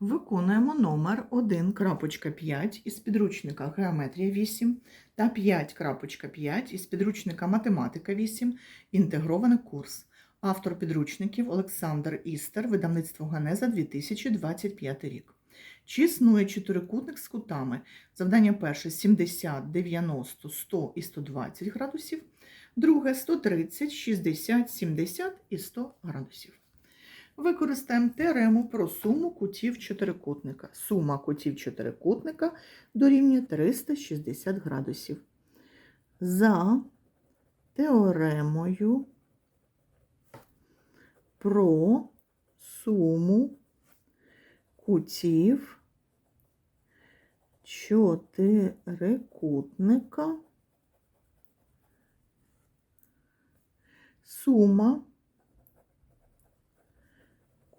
Виконуємо номер 1.5 із підручника Геометрія 8 та 5.5 із підручника Математика 8. Інтегрований курс. Автор підручників Олександр Істер, видавництво Ганеза 2025 рік. Чи існує чотирикутник з кутами? Завдання перше 70, 90, 100 і 120 градусів. Друге 130, 60, 70 і 100 градусів. Використаємо теорему про суму кутів чотирикутника. Сума кутів чотирикутника дорівнює 360 градусів. За теоремою про суму кутів чотирикутника сума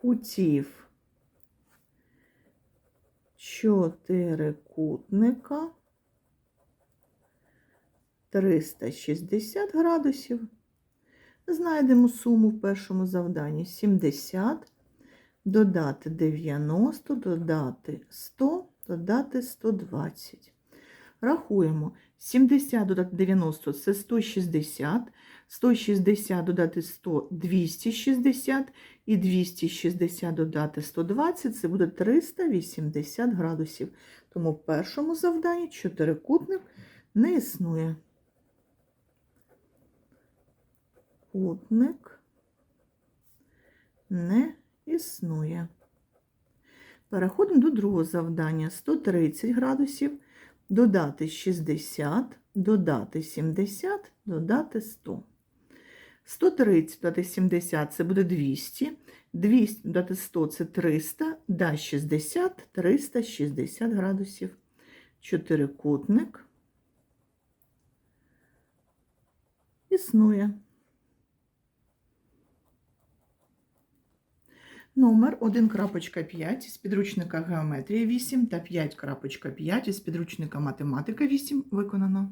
кутів чотирикутника 360 градусів. Знайдемо суму в першому завданні 70, додати 90, додати 100, додати 120. Рахуємо. 70 додати 90 це 160, 160 додати 100 260 і 260 додати 120 це буде 380 градусів. Тому в першому завданні чотирикутник не існує. Кутник не існує. Переходимо до другого завдання. 130 градусів, додати 60, додати 70, додати 100. 130 додати 70 це буде 200, 200 додати 100 це 300, да 60, 360 градусів. Чотирикутник існує. Номер 1.5 із підручника Геометрія 8 та 5.5 із підручника Математика 8 виконано.